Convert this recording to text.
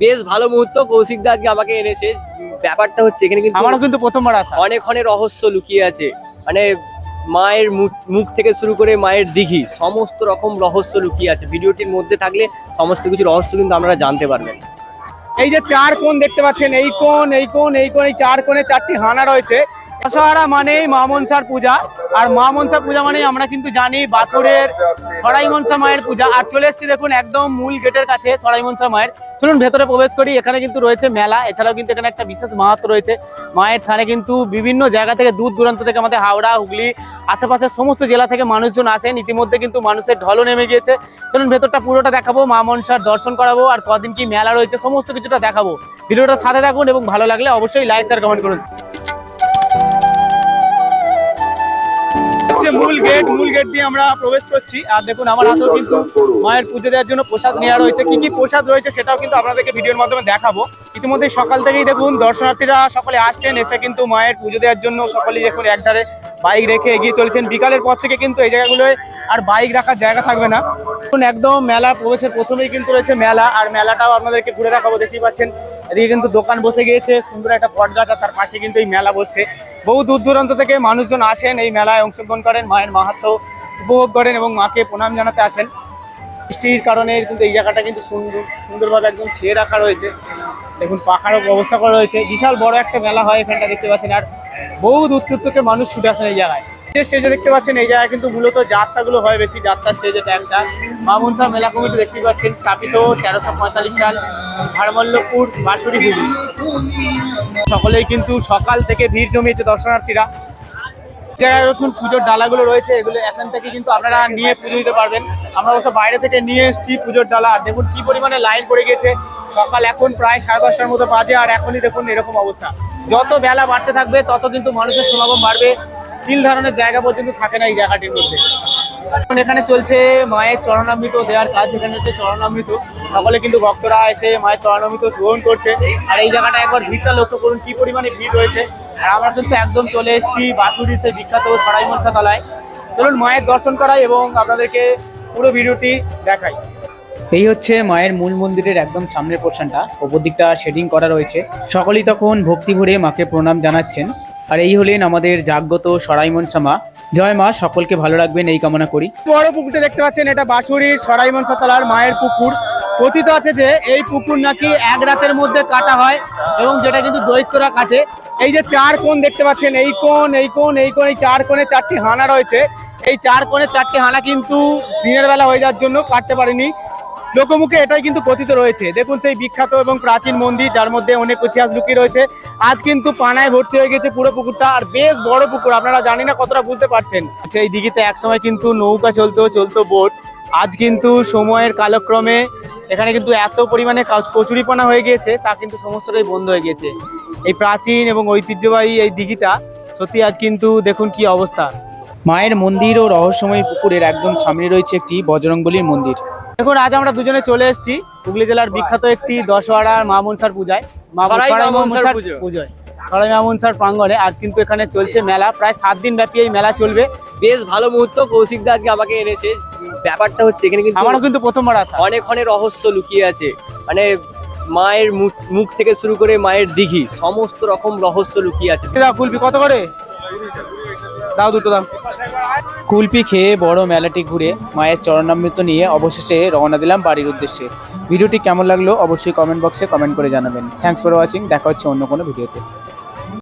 বেশ ভালো মুহূর্ত কৌশিক দা আজকে আমাকে এনেছে। ব্যাপারটা হচ্ছে এখানে কিন্তু আমারও কিন্তু প্রথমবার আসা। অনেক অনেক রহস্য লুকিয়ে আছে। মানে মায়ের মুখ- মুখ থেকে শুরু করে মায়ের দিঘি সমস্ত রকম রহস্য লুকিয়ে আছে। ভিডিওটির মধ্যে থাকলে সমস্ত কিছু রহস্য কিন্তু আপনারা জানতে পারবেন। এই যে চার কোণ দেখতে পাচ্ছেন এই কোণ এই কোণ এই কোণ এই চার কোণে চারটি হানা রয়েছে। দশহরা মানেই মা মনসার পূজা। আর মা মনসার পূজা মানেই আমরা কিন্তু জানি বাছরের ছড়াই মনসা মায়ের পূজা। আর চলে এসেছি দেখুন একদম মূল গেটের কাছে ছড়াই মনসা মায়ের। চলুন ভেতরে প্রবেশ করি, এখানে কিন্তু রয়েছে মেলা। এছাড়াও কিন্তু এখানে একটা বিশেষ মাহাত্ম রয়েছে। মায়ের থানে কিন্তু বিভিন্ন জায়গা থেকে দূর দূরান্ত থেকে আমাদের হাওড়া, হুগলি আশেপাশের সমস্ত জেলা থেকে মানুষজন আসেন। ইতিমধ্যে কিন্তু মানুষের ঢলও নেমে গিয়েছে। চলুন ভেতরটা পুরোটা দেখাবো, মা মনসার দর্শন করাবো, আর কদিন কি মেলা রয়েছে, সমস্ত কিছুটা দেখাবো। ভিডিওটা সাথে থাকুন এবং ভালো লাগলে অবশ্যই লাইক শেয়ার কমেন্ট করুন। হচ্ছে মূল গেট মূল গেট দিয়ে আমরা প্রবেশ করছি। আর দেখুন আমার হাতেও কিন্তু মায়ের পুজো দেওয়ার জন্য প্রসাদ নেওয়া রয়েছে। কি কি প্রসাদ রয়েছে সেটাও কিন্তু আপনাদেরকে ভিডিওর মাধ্যমে দেখাবো। ইতিমধ্যে সকাল থেকেই দেখুন দর্শনার্থীরা সকলে আসছেন এসে কিন্তু মায়ের পুজো দেওয়ার জন্য সকলেই দেখুন একধারে বাইক রেখে এগিয়ে চলেছেন। বিকালের পর থেকে কিন্তু এই জায়গাগুলোয় আর বাইক রাখার জায়গা থাকবে না। দেখুন একদম মেলা প্রবেশের প্রথমেই কিন্তু রয়েছে মেলা। আর মেলাটাও আপনাদেরকে ঘুরে দেখাবো দেখতেই পাচ্ছেন। এদিকে কিন্তু দোকান বসে গিয়েছে। সুন্দর একটা পট গাছ আর তার পাশে কিন্তু এই মেলা বসছে। বহু দূর দূরান্ত থেকে মানুষজন আসেন, এই মেলায় অংশগ্রহণ করেন, মায়ের মাহাত্ম উপভোগ করেন এবং মাকে প্রণাম জানাতে আসেন। বৃষ্টির কারণে কিন্তু এই জায়গাটা কিন্তু সুন্দর, সুন্দরভাবে একদম ছেয়ে রাখা রয়েছে। দেখুন, পাখারও ব্যবস্থা করা রয়েছে। বিশাল বড় একটা মেলা হয় এখানটা, দেখতে পাচ্ছেন। আর বহু দূর দূর থেকে মানুষ ছুটে আসেন এই জায়গায়। যে স্টেজে দেখতে পাচ্ছেন, এই জায়গায় কিন্তু মূলত যাত্রাগুলো হয় বেশি যাত্রা স্টেজ একটা মামুনসা মেলা কমিটি দেখতে পাচ্ছেন, স্থাপিত তেরোশো পঁয়তাল্লিশ সাল ভারমল্লপুর বাঁশুরি হুগলি সকলেই কিন্তু সকাল থেকে ভিড় জমিয়েছে দর্শনার্থীরা। জায়গায় নতুন পুজোর ডালাগুলো রয়েছে, এগুলো এখান থেকে কিন্তু আপনারা নিয়ে পুজো দিতে পারবেন। আমরা অবশ্য বাইরে থেকে নিয়ে এসেছি পুজোর ডালা। আর দেখুন, কি পরিমাণে লাইন পড়ে গেছে সকাল এখন প্রায় সাড়ে দশটার মতো বাজে, আর এখনই দেখুন এরকম অবস্থা। যত বেলা বাড়তে থাকবে, তত কিন্তু মানুষের সমাগম বাড়বে। তিল ধারণের জায়গা পর্যন্ত থাকে না এই জায়গাটির মধ্যে। এখন এখানে চলছে মায়ের চরণামৃত দেওয়ার কাজ, এখানে হচ্ছে চরণামৃত। সকলে কিন্তু ভক্তরা এসে মায়ের চরণামৃত গ্রহণ করছে। আর এই জায়গাটা একবার ভিড়টা লক্ষ্য করুন, কি পরিমাণে ভিড় রয়েছে। আর আমরা কিন্তু একদম চলে এসেছি বাসুরি সেই বিখ্যাত সরাই তলায়। চলুন মায়ের দর্শন করাই এবং আপনাদেরকে পুরো ভিডিওটি দেখাই। এই হচ্ছে মায়ের মূল মন্দিরের একদম সামনের পোর্শনটা ওপর দিকটা শেডিং করা রয়েছে। সকলেই তখন ভক্তি ভরে মাকে প্রণাম জানাচ্ছেন। আর এই হলেন আমাদের জাগ্রত সরাই মনসা মা জয় মা, সকলকে ভালো রাখবেন, এই কামনা করি। বড় পুকুরটা দেখতে পাচ্ছেন, এটা বাঁশুড়ির সরাই মনসা তলার মায়ের পুকুর। কথিত আছে যে, এই পুকুর নাকি এক রাতের মধ্যে কাটা হয় এবং যেটা কিন্তু দৈত্যরা কাটে। এই যে চার কোণ দেখতে পাচ্ছেন, এই কোণ এই কোণ এই কোণ, এই চার কোণে চারটি হানা রয়েছে। এই চার কোণে চারটি হানা কিন্তু দিনের বেলা হয়ে যাওয়ার জন্য কাটতে পারেনি। লোকমুখে এটাই কিন্তু কথিত রয়েছে। দেখুন সেই বিখ্যাত এবং প্রাচীন মন্দির, যার মধ্যে অনেক ইতিহাস লুকিয়ে রয়েছে। আজ কিন্তু পানায় ভর্তি হয়ে গেছে পুরো পুকুরটা, আর বেশ বড় পুকুর, আপনারা জানি না কতটা বুঝতে পারছেন। আচ্ছা এই দিঘিতে একসময় কিন্তু নৌকা চলতো চলতো বোট। আজ কিন্তু সময়ের কালক্রমে এখানে কিন্তু এত পরিমাণে কচুরিপানা হয়ে গিয়েছে, তা কিন্তু সমস্তটাই বন্ধ হয়ে গিয়েছে। এই প্রাচীন এবং ঐতিহ্যবাহী এই দিঘিটা, সত্যি আজ কিন্তু দেখুন কি অবস্থা। মায়ের মন্দির ও রহস্যময় পুকুরের একদম সামনে রয়েছে একটি বজরংবলীর মন্দির। দেখুন আজ আমরা দুজনে চলে এসেছি হুগলি জেলার বিখ্যাত একটি দশহরার মা মনসার পূজায়। পুজোয়। সরাই মা মনসার প্রাঙ্গণে। আজ কিন্তু এখানে চলছে মেলা। প্রায় সাত দিন ব্যাপী এই মেলা চলবে। বেশ ভালো মুহূর্ত। কৌশিক দা আজকে আমাকে এনেছে। ব্যাপারটা হচ্ছে এখানে কিন্তু আমারও কিন্তু প্রথমবার আসা। অনেক অনেক রহস্য লুকিয়ে আছে। মানে মায়ের মুখ- থেকে শুরু করে মায়ের দিঘি সমস্ত রকম রহস্য লুকিয়ে আছে। কুলপি কত করে? দাও দুটো দাও। কুলপি খেয়ে বড় মেলাটি ঘুরে মায়ের চরণামৃত নিয়ে অবশেষে রওনা দিলাম বাড়ির উদ্দেশ্যে। ভিডিওটি কেমন লাগল অবশ্যই কমেন্ট বক্সে কমেন্ট করে জানাবেন। থ্যাংকস ফর ওয়াচিং দেখা হচ্ছে অন্য কোনো ভিডিওতে।